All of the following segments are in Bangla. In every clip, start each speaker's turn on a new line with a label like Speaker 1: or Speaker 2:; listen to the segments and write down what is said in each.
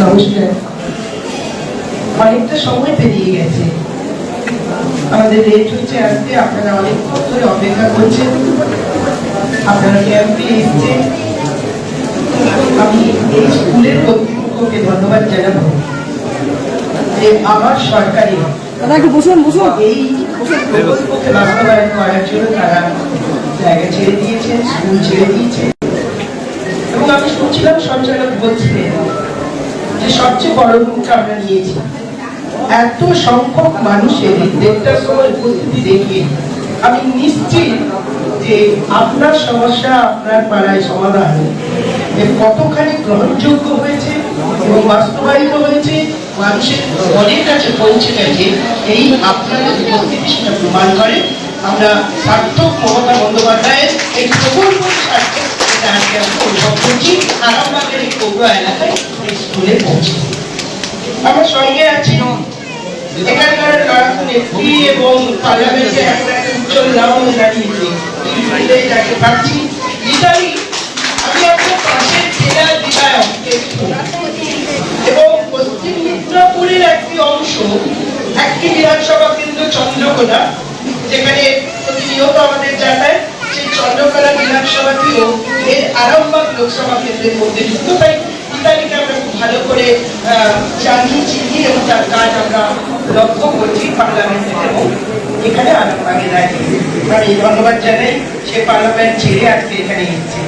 Speaker 1: নমস্কার। অনেকটা সময় পেরিয়ে গেছে। আমাদের লেট হচ্ছে আসতে আপনারা অনেকক্ষণ ধরে অপেক্ষা করছেন। আপনারা ক্যাম্পে এসছেন? আমি এই স্কুলের কর্তৃপক্ষকে ধন্যবাদ জানাব যে আমার সরকারি এই প্রকল্পকে বাস্তবায়ন করার জন্য তারা জায়গা ছেড়ে দিয়েছেন স্কুল ছেড়ে দিয়েছে। এবং আমি শুনছিলাম সঞ্চালক বলছিলেন যে সবচেয়ে বড় ভূমিকা আমরা নিয়েছি। এত সংখ্যক মানুষের দেড়টার সময় উপস্থিতি দেখে আমি নিশ্চিত যে আপনার সমস্যা আপনার পাড়ায় সমাধান যে কতখানি গ্রহণযোগ্য হয়েছে এবং বাস্তবায়িত হয়েছে, মানুষের মনের কাছে পৌঁছে গেছে, এই আপনাদের উপস্থিতি সেটা প্রমাণ করে। আমরা সার্থক মমতা বন্দ্যোপাধ্যায়ের এই প্রকল্প এই এলাকায় স্কুলে পৌঁছে। সঙ্গে এবং একটা যাকে পাচ্ছি ইতালি আমি এবং পশ্চিম মিদনাপুরের একটি অংশ, একটি বিধানসভা কেন্দ্র চন্দ্রকোনা যেখানে প্রতিনিয়ত আমাদের জানায় সেই চন্দ্রকোনা বিধানসভাটিও এর আরামবাগ লোকসভা কেন্দ্রের মধ্যে যুক্ত তাই ইতালিকে আমরা খুব ভালো করে জানি, চিনি এবং তার কাজ আমরা লক্ষ্য করছি পার্লামেন্টে এবং এখানে আরামবাগে দাঁড়িয়ে। আমি ধন্যবাদ জানাই। সে পার্লামেন্ট ছেড়ে আজকে এখানে এসেছে।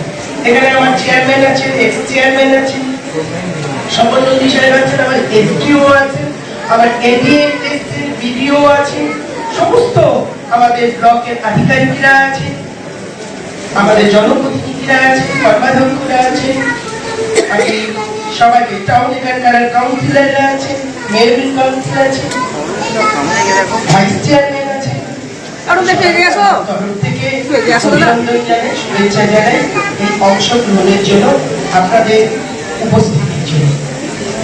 Speaker 1: এখানে আমার চেয়ারম্যান আছেন এক্স চেয়ারম্যান আছেন নন্দী সাহেব আছেন, আমার এসডিও আছেন, আমার এডিএ বিডিও আছে সমস্ত আমাদের ব্লকের আধিকারিকরা আছে আমাদের জনপ্রতিনিধিরা আছে কর্মাধ্যক্ষরা আছে আমি সবাইকে টাউন এখানকার কাউন্সিলররা আছে মেয়র কাউন্সিল আছে ভাইস চেয়ারম্যান আছে। শুভেচ্ছা জানাই এই অংশগ্রহণের জন্য আপনাদের উপস্থিতির জন্য।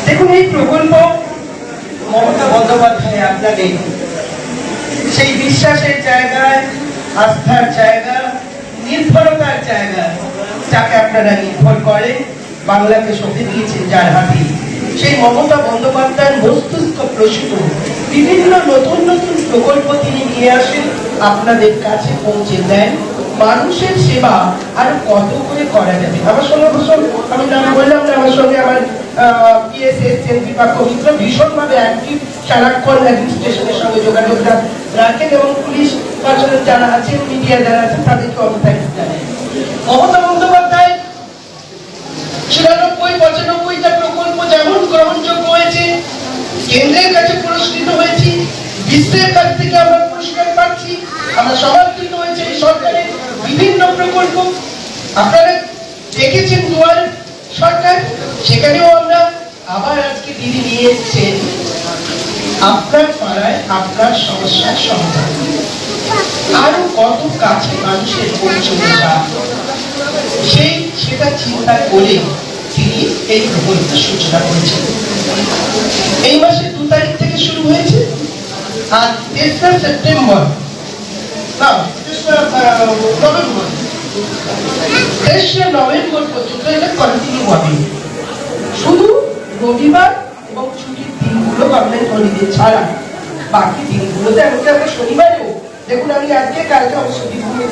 Speaker 1: দেখুন এই প্রকল্প মমতা বন্দ্যোপাধ্যায় আপনাদের সেই বিশ্বাসের জায়গায় আস্থার জায়গা, নির্ভরতার জায়গা, যাকে আপনারা নির্ভর করে বাংলাকে সঁপে দিয়েছেন যার হাতে। সেই মমতা বন্দ্যোপাধ্যায়ের মস্তিষ্ক প্রসূত। বিভিন্ন নতুন নতুন প্রকল্প তিনি নিয়ে আসেন, আপনাদের কাছে পৌঁছে দেন। মানুষের সেবা আর কত করে করা যাবে? আমার সঙ্গে অবশ্য আমি নাম বললাম আমার সঙ্গে আমার পিএস এসছেন বিপাক মিত্র ভীষণভাবে অ্যাক্টিভ সারাক্ষণ অ্যাডমিনিস্ট্রেশনের সঙ্গে যোগাযোগ রাখেন এবং পুলিশ পার্সোনাল যারা আছেন, মিডিয়া যারা আছেন, তাদেরকে অবস্থায় মমতা বন্দ্যোপাধ্যায় চুরানব্বই পঁচানব্বইটা প্রকল্প যেমন গ্রহণযোগ্য হয়েছে, কেন্দ্রের কাছে পুরস্কৃত হয়েছি, বিশ্বের কাছ থেকে আমরা পুরস্কার পাচ্ছি, আমরা সমর্থিত হয়েছে এই সরকারের বিভিন্ন প্রকল্প। আপনারা দেখেছেন দুয়ার সরকার, সেখানেও আমরা আবার আজকে দিদি নিয়ে এসছেন। আপনার পাড়ায় আপনার সমস্যার সমাধান। আরও কত কাছে মানুষের চান সেই সেটা চিন্তা করে তিনি এই প্রকল্পের সূচনা করেছেন। এই মাসের দু তারিখ থেকে শুরু হয়েছে আর তেসরা সেপ্টেম্বর, না নভেম্বর। নভেম্বর পর্যন্ত এটা কন্টিনিউ হবে। শুধু রবিবার এবং ছুটির দিনগুলো গভর্নমেন্ট হলিডে ছাড়া বাকি দিনগুলোতে এমনকি আমরা শনিবারেও দেখুন আমি আজকে কালকে অবশ্য বীরভূমে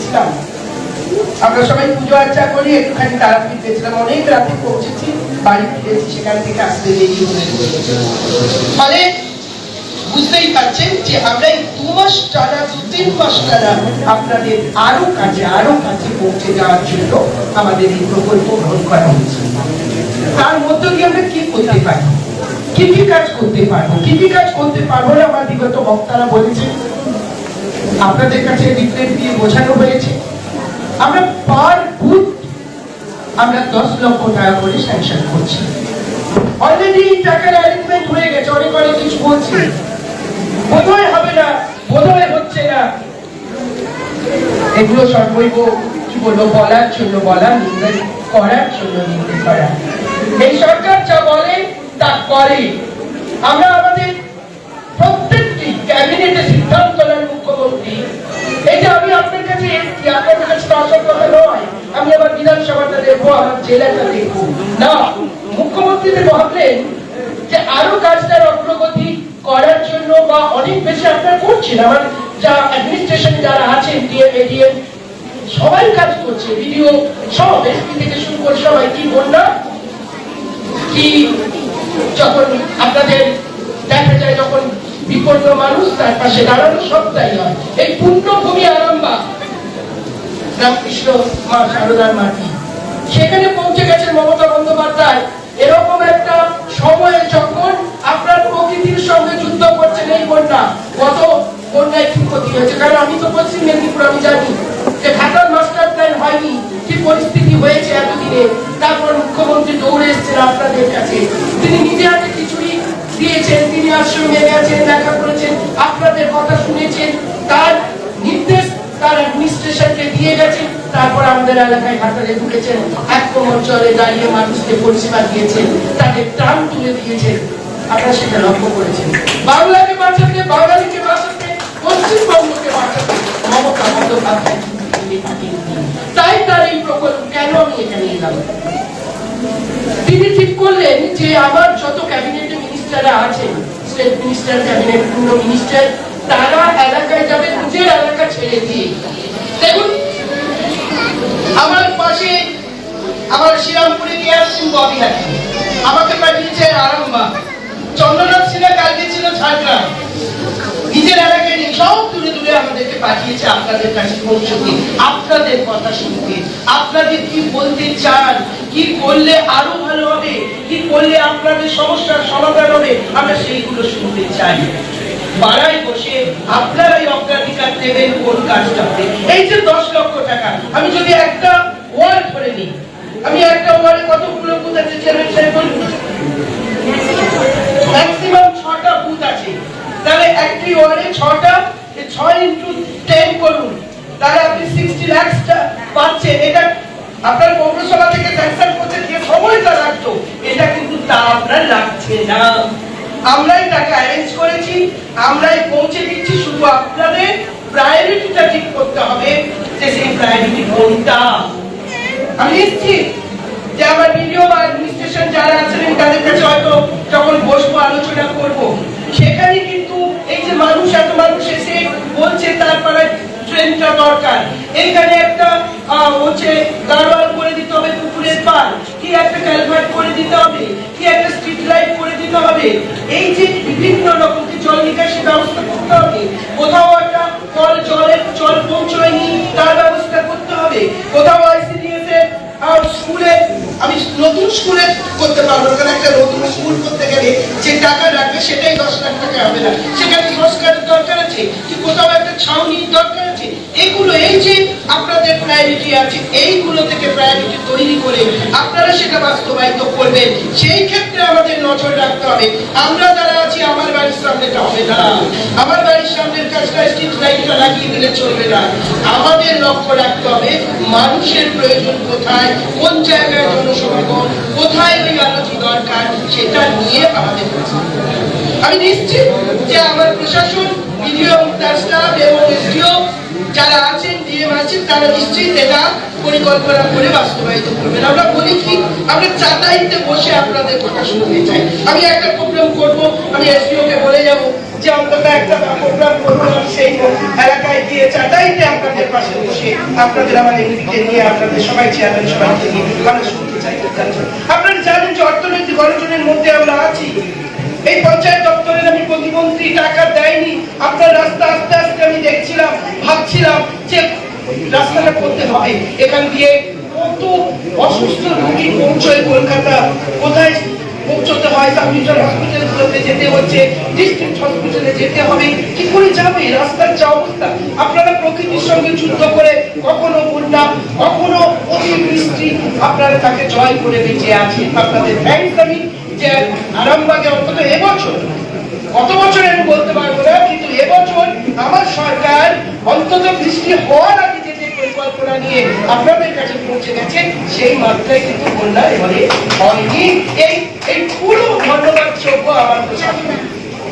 Speaker 1: আমরা সবাই পুজো আর্চা করি একটুখানি তারাপীঠ গেছিলাম অনেক রাতে পৌঁছেছি বাড়ি ফিরেছি সেখান থেকে আসতে দেরি ফলে বুঝতেই পারছেন যে আমরা এই দু মাস টানা, দু তিন মাস টানা আপনাদের আরও কাছে আরও কাছে পৌঁছে যাওয়ার জন্য আমাদের এই প্রকল্প গ্রহণ করা হয়েছে। তার মধ্যে দিয়ে আমরা কি করতে পারি? কি কি কাজ করতে পারব? কি কি কাজ করতে পারব না আমার বিগত বক্তারা বলেছেন? আপনাদের কাছে লিফলেট দিয়ে বোঝানো হয়েছে। আমরা পার বুথ আমরা দশ লক্ষ টাকা করে স্যাংশন করছি। অলরেডি টাকার অ্যারেঞ্জমেন্ট হয়ে গেছে, অনেক অনেক কিছু বলছি। বোধহয় হবে না, বোধহয় হচ্ছে না। এগুলো সর্বৈব, কি বলব, বলার জন্য বলা নিন্দা করার জন্য করা। এই সরকার তা করে। আমরা আমাদের প্রত্যেকটি ক্যাবিনেটে সিদ্ধান্ত নেন, মুখ্যমন্ত্রী। যে আমি আপনার কাছে আপনার কাছে তো আশা জেলাটা দেখব। না মুখ্যমন্ত্রী ভাবলেন যে আরও কাজটার অগ্রগতি করার জন্য বা অনেক বেশি আপনারা করছেন। আমার যা অ্যাডমিনিস্ট্রেশন যারা আছেন ডিএম সবাই কাজ করছে। ভিডিও সব এসপি থেকে শুরু করে সবাই, কি বললাম কি যখন আপনাদের দেখা যায় যখন বিপন্ন মানুষ তার পাশে দাঁড়ানো সবটাই হয়। এই পুণ্যভূমি আরামবাগ, রামকৃষ্ণ মা সারদার মাটি। সেখানে পৌঁছে গেছেন মমতা বন্দ্যোপাধ্যায়। এরকম একটা সময়ে যখন আপনার প্রকৃতির সঙ্গে যুদ্ধ করছেন এই বন্যা, কত বন্যায় কি ক্ষতি হয়েছে। কারণ আমি তো পশ্চিম মেদিনীপুর, আমি জানি যে ঘাটাল মাস্টার প্ল্যান হয়নি, কি পরিস্থিতি হয়েছে এতদিনে। তারপর মুখ্যমন্ত্রী দৌড়ে এসেছেন আপনাদের কাছে। তিনি নিজে হাতে খিচুড়ি দিয়েছেন, তিনি আশ্রমে গেছেন, দেখা করেছেন, আপনাদের কথা শুনেছেন, তার নির্দেশ, তার অ্যাডমিনিস্ট্রেশনকে দিয়ে গেছেন, তারপর আমাদের এলাকায় হাতারে ঢুকেছেন, এক জলে দাঁড়িয়ে মানুষকে পরিষেবা দিয়েছেন, তাদের প্রাণ তুলে দিয়েছেন। আপনারা সেটা লক্ষ্য করেছেন। বাংলাকে বাঁচাতে, বাঙালিকে বাঁচাতে, পশ্চিমবঙ্গকে বাঁচাতে মমতা বন্দ্যোপাধ্যায় তিনি পাঠিয়েছেন। তাই তার এই তিনি ঠিক করলেন যে আমার যত মিনিস্টাররা আছেন স্টেট মিনিস্টার ক্যাবিনেট পূর্ণ মিনিস্টার তারা এলাকায় যাবে নিজের এলাকা ছেড়ে দিয়ে। দেখুন, আমার পাশে আমার শ্রীরামপুরে নিয়ে আসছেন ববি আমাকে পাঠিয়েছে আরামবাগ। চন্দ্রনাথ সিনহা কালকে ছিল ঝাড়গ্রাম নিজের এলাকায় নেই সব দূরে দূরে আমাদেরকে পাঠিয়েছে আপনাদের কাছে পৌঁছতে আপনাদের কথা শুনতে আপনাদের কি বলতে চান? কি করলে আরও ভালো হবে? কি করলে আপনাদের সমস্যার সমাধান হবে? আমরা সেইগুলো শুনতে চাই। পাড়ায় বসে আপনারাই অগ্রাধিকার দেবেন কোন কাজটাতে এই যে দশ লক্ষ টাকা, আমি যদি একটা ওয়ার্ড ধরে নিই, আমি একটা ওয়ার্ডে কতগুলো আছে চেয়ারম্যান সাহেব বলুন ম্যাক্সিমাম ছটা বুথ আছে তাহলে একটি ওয়ার্ডে ছটা এ ছয় ইন্টু টেন করুন তাহলে আপনি সিক্সটি ল্যাক্সটা পাচ্ছেন এটা আপনার পৌরসভা থেকে স্যাংশন করতে যে সময়টা লাগতো এটা কিন্তু তা আপনার লাগছে না আমরাই টাকা অ্যারেঞ্জ করেছি আমরাই পৌঁছে দিচ্ছি শুধু আপনাদের প্রায়োরিটিটা ঠিক করতে হবে যে সেই প্রায়োরিটি কোনটা আমি নিশ্চিত যে আমার ভিডিও বা অ্যাডমিনিস্ট্রেশন যারা আছেন তাদের কাছে হয়তো যখন বসবো, আলোচনা করব। সেখানে কিন্তু এই যে মানুষ, এত মানুষ এসে বলছে তারপরে ট্রেনটা দরকার। এইখানে একটা হচ্ছে গাড়োয়াল করে দিতে হবে পুকুরের পার কি একটা ক্যালভার্ট করে দিতে হবে? কি একটা স্ট্রিট লাইট করে দিতে হবে? এই যে বিভিন্ন রকম জল নিকাশি ব্যবস্থা করতে হবে, কোথাও একটা কল জলের জল পৌঁছয়নি, তার ব্যবস্থা করতে হবে। কোথাও আইসিডিএস স্কুলে করতে পারব কারণ একটা নতুন স্কুল করতে গেলে যে টাকা লাগবে সেটাই দশ লাখ টাকা হবে না। সেখানে সংস্কারের দরকার আছে কি কোথাও একটা ছাউনির দরকার আছে। এগুলো এই যে আপনাদের প্রায়োরিটি আছে, এইগুলো থেকে প্রায়োরিটি তৈরি করে আপনারা সেটা বাস্তবায়িত করবেন। সেই ক্ষেত্রে আমাদের নজর রাখতে হবে। আমরা যারা আছি, আমার বাড়ির সামনেটা হবে না। আমার বাড়ির সামনের কাজটা স্ট্রিট লাইটটা লাগিয়ে দিলে চলবে না। আমাদের লক্ষ্য রাখতে হবে মানুষের প্রয়োজন কোথায়, কোন জায়গায় জনসমাগম কোথায় ওই আলোচি দরকার, সেটা নিয়ে আমাদের। আমি নিশ্চিত যে আমার প্রশাসন, বিডিও তার স্টাফ এবং এসডিও যারা আছেন ডিএম আছেন, তারা নিশ্চয়ই এটা পরিকল্পনা করে বাস্তবায়িত করবেন। আমরা বলি কি, আমরা চাটাইতে বসে আপনাদের কথা শুনতে চাই। আমি একটা প্রোগ্রাম করব, আমি এসডিও কে বলে যাব যে অন্তত একটা প্রোগ্রাম করব সেই এলাকায় গিয়ে চাটাইতে আপনাদের পাশে বসে আপনাদের আমার এমপিকে নিয়ে আপনাদের সবাই চেয়ারম্যান সবাইকে নিয়ে আমরা শুনতে চাই। আপনারা জানেন যে অর্থনৈতিক গণজনের মধ্যে আমরা আছি। এই পঞ্চায়েত দপ্তরের আমি প্রতিমন্ত্রী টাকা দেয়নি। আপনার রাস্তা আস্তে আস্তে আমি দেখছিলাম, ভাবছিলাম যে রাস্তাটা করতে হবে। এখান দিয়ে কত অসুস্থ রোগী পৌঁছয় কলকাতা, কোথায় পৌঁছতে হয়? কম্পিউটার হসপিটালগুলোতে যেতে হচ্ছে ডিস্ট্রিক্ট হসপিটালে যেতে হবে। কি করে যাবে? রাস্তার যা অবস্থা। আপনারা প্রকৃতির সঙ্গে যুদ্ধ করে কখনো বন্যা, কখনো অতিবৃষ্টি, আপনারা তাকে জয় করে বেঁচে আছেন। আপনাদের থ্যাংকস আমি যে আরামবাগে অন্তত এবছর কত বছর আমি বলতে পারব না, কিন্তু এবছর আমার সরকার অন্তত বৃষ্টি হওয়ার আগে যে পরিকল্পনা নিয়ে আপনাদের কাছে পৌঁছে গেছে, সেই মাত্রায় কিন্তু বন্যা এবারে হয়নি। এই এই পুরো ধন্যবাদ যোগ্য আমার প্রশাসন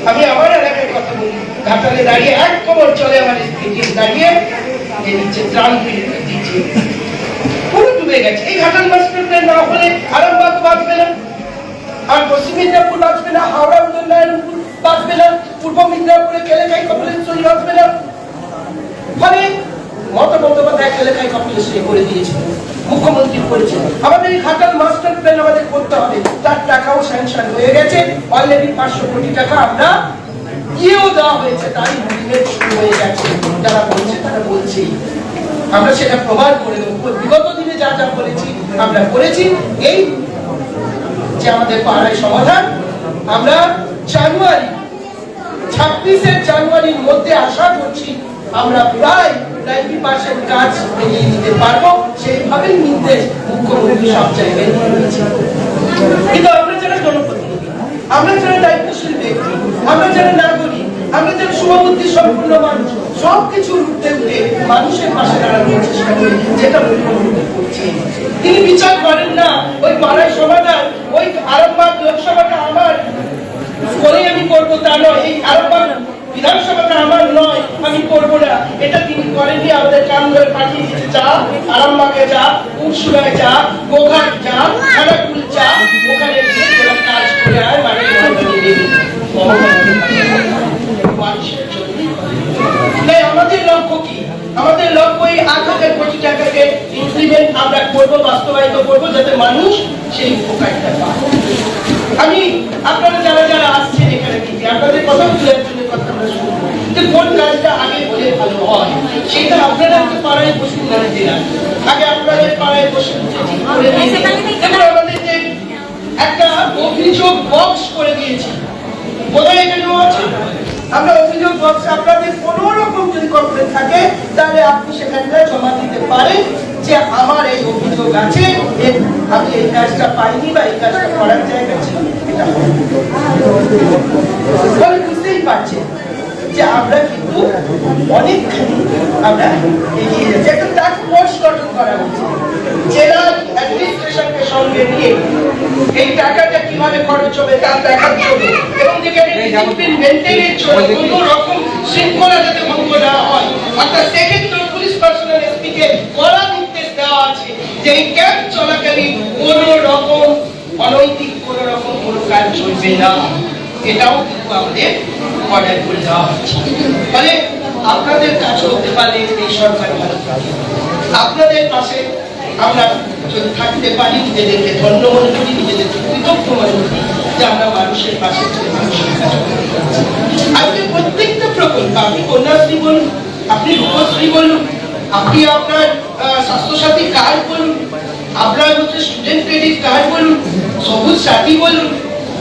Speaker 1: আমি আমার এলাকায় কথা বলি, ঘাটালে দাঁড়িয়ে এক কবর চলে আমার স্ত্রী দাঁড়িয়ে, যে নিচে ত্রাণ দিচ্ছে। পুরো ডুবে গেছে। এই ঘাটাল মাস্টার না হলে আরামবাগ বাঁচবে না আর পশ্চিম মেদিনীপুর বাঁচবে না, হাওড়া উদয়নারায়ণপুর বাঁচবে না, পূর্ব মেদিনীপুরে কেলেকাই কপিলেশ্বরী বাঁচবে না। ফলে মমতা বন্দ্যোপাধ্যায় এলাকায় কপিলেশ্বরী করে দিয়েছে মুখ্যমন্ত্রী করেছে আমাদের এই মাস্টার প্ল্যান আমাদের করতে হবে। তার টাকাও স্যাংশন হয়ে গেছে অলরেডি পাঁচশো কোটি টাকা আমরা দিয়েও দেওয়া হয়েছে তাই বুঝিয়ে শুরু হয়ে গেছে। যারা বলছে তারা বলছেই। আমরা সেটা প্রমাণ করে দেবো। বিগত দিনে যা যা বলেছি আমরা করেছি। এই আমাদের পাড়ায় সমাধান। আমরা জানুয়ারি, ছাব্বিশে জানুয়ারির মধ্যে আশা করছি আমরা প্রায় নাইনটি পার্সেন্ট কাজ এগিয়ে দিতে পারব। নির্দেশ জায়গায় কিন্তু আমরা আমরা যারা দায়িত্বশীল ব্যক্তি, আমরা যারা যারা শুভবুদ্ধি সম্পূর্ণ মানুষ। সব কিছুর উঠতে উঠে মানুষের পাশে দাঁড়ানোর চেষ্টা করি, যেটা তিনি বিচার করেন না, ওই পাড়ায় সমাধান ওই আরামবাগ লোকসভাটা আমার। করে আমি করব তা নয়, এই আরামবাগ বিধানসভাটা আমার নয়, আমি করব না। এটা তিনি করেননি আমাদের করে পাঠিয়ে দিয়েছে যা আরামবাগে যা উৎসুরায় যা গোঘাট যা খানাকুল যা ওখানে কাজ করে আয় মানে মানুষের জন্যই করে। তাই আমাদের লক্ষ্য কি আমাদের লক্ষ্য এই আট হাজার কোটি টাকাকে ইনক্রিমেন্ট আমরা করব বাস্তবায়িত করব যাতে মানুষ সেই উপকারটা পায়। আমি আপনারা যারা যারা আসছেন এখানে থেকে আপনাদের কথা বলে একজনের কথা আমরা শুনব যে কোন কাজটা আগে বলে ভালো হয় সেটা আপনারা একটু পাড়ায় বসে জানেন দিলাম আগে আপনাদের পাড়ায় বসে ঠিক করে আমাদের যে একটা অভিযোগ বক্স করে দিয়েছি। বোধহয় এখানেও আছে? আমরা অভিযোগ বক্স আপনাদের কোনো রকম যদি কমপ্লেন থাকে তাহলে আপনি সেখানটায় জমা দিতে পারেন। যে আমার এই অভিযোগ আছে আমি এই কাজটা পাইনি বা এই কাজটা করার জায়গা ছিল এটা বুঝতেই পারছেন যে আমরা কিন্তু অনেকখানি আমরা এগিয়ে যাচ্ছি। একটা টাস্ক ফোর্স গঠন করা হচ্ছে জেলার অ্যাডমিনিস্ট্রেশনকে সঙ্গে নিয়ে এই টাকাটা কীভাবে খরচ হবে তা দেখার জন্য এবং যেখানে ডিসিপ্লিন মেনটেনের জন্য কোনো রকম শৃঙ্খলা যাতে ভঙ্গ না হয় অর্থাৎ সেক্ষেত্রে পুলিশ পার্সোনাল এসপিকে নির্দেশ দেওয়া আছে। যে এই ক্যাম্প চলাকালীন কোনো রকম অনৈতিক, কোনো রকম কোনো কাজ চলবে না। এটাও কিন্তু আমাদের অর্ডার করে দেওয়া হচ্ছে। ফলে আপনাদের কাজ করতে পারলে এই সরকার আপনাদের পাশে আমরা যদি থাকতে পারি, নিজেদেরকে ধন্য মনে করি, নিজেদেরকে কৃতজ্ঞ মনে করি যে আমরা মানুষের পাশে মানুষের কাজ। আজকে প্রত্যেকটা প্রকল্প, আপনি কন্যাশ্রী বলুন, আপনি রূপশ্রী বলুন, আপনি আপনার স্বাস্থ্যসাথী কার্ড বলুন, আপনার হচ্ছে স্টুডেন্ট ক্রেডিট কার্ড বলুন, সবুজ সাথী বলুন,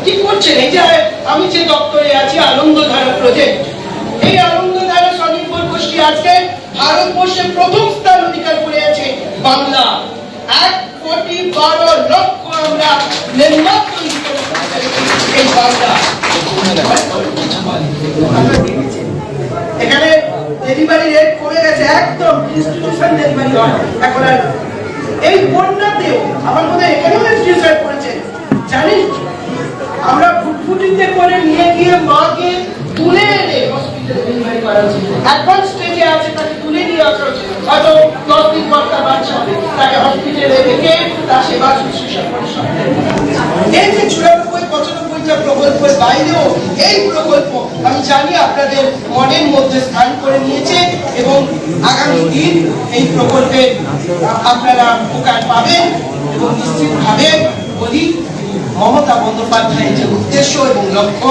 Speaker 1: কি করছেন? এই যে, আমি যে দপ্তরে আছি, আনন্দধারা প্রজেক্ট এই আনন্দধারা স্বনির্ভর গোষ্ঠী আজকে ভারতবর্ষে প্রথম স্থান অধিকার করে আছে বাংলা। এক কোটি বারো লক্ষ আমরা নির্মাণ তৈরি এই বাংলা। এখানে ডেলিভারি রেট কমে গেছে একদম ইনস্টিটিউশন ডেলিভারি এখন আর এই বন্যাতেও আমার মনে এখানেও ইনস্টিটিউশন করেছেন জানিস, আমরা ফুটফুটিতে করে নিয়ে গিয়ে মাকে তুলে এনে হসপিটালে ডেলিভারি করা হচ্ছে অ্যাডভান্স স্টেজে আছে, তাকে তুলে নিয়ে আসা হচ্ছে। হয়তো দশ দিন পর তার বাচ্চা হবে। তাকে হসপিটালে রেখে তার সেবা শুশ্রূষা করে সপ্তাহে এই যে চুরানব্বই প্রকল্পের বাইরেও এই প্রকল্প আমি জানি আপনাদের মনের মধ্যে স্থান করে নিয়েছে এবং আগামী দিন এই প্রকল্পে আপনারা উপকার পাবেন এবং নিশ্চিতভাবে বলি, মমতা বন্দ্যোপাধ্যায়ের যে উদ্দেশ্য এবং লক্ষ্য,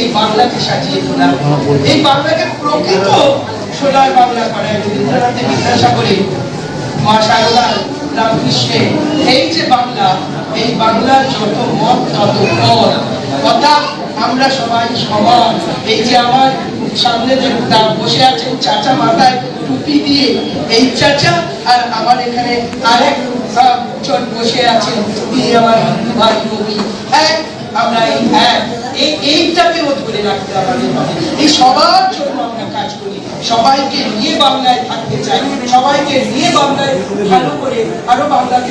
Speaker 1: এই বাংলাকে সাজিয়ে তোলা এই বাংলাকে প্রকৃত সোনার বাংলা করা রবীন্দ্রনাথের বিদ্যাসাগরে মা সারদা রামকৃষ্ণের এই যে বাংলা এই বাংলার যত মত, তত পদ অর্থাৎ আমরা সবাই সমান। এই যে আমার সামনে যে বসে আছেন চাচা মাথায় টুপি দিয়ে, এই চাচা আর আমার এখানে আরেক বসে আছেন, তিনি আমার ভাই রবি এক আমরা এই এক এই এইটাকেও ধরে রাখতে আমাদের এই সবার জন্য আমরা কাজ করি। সবাইকে নিয়ে বাংলায় থাকতে চাই। সবাইকে নিয়ে বাংলায় ভালো করে আরও বাংলাকে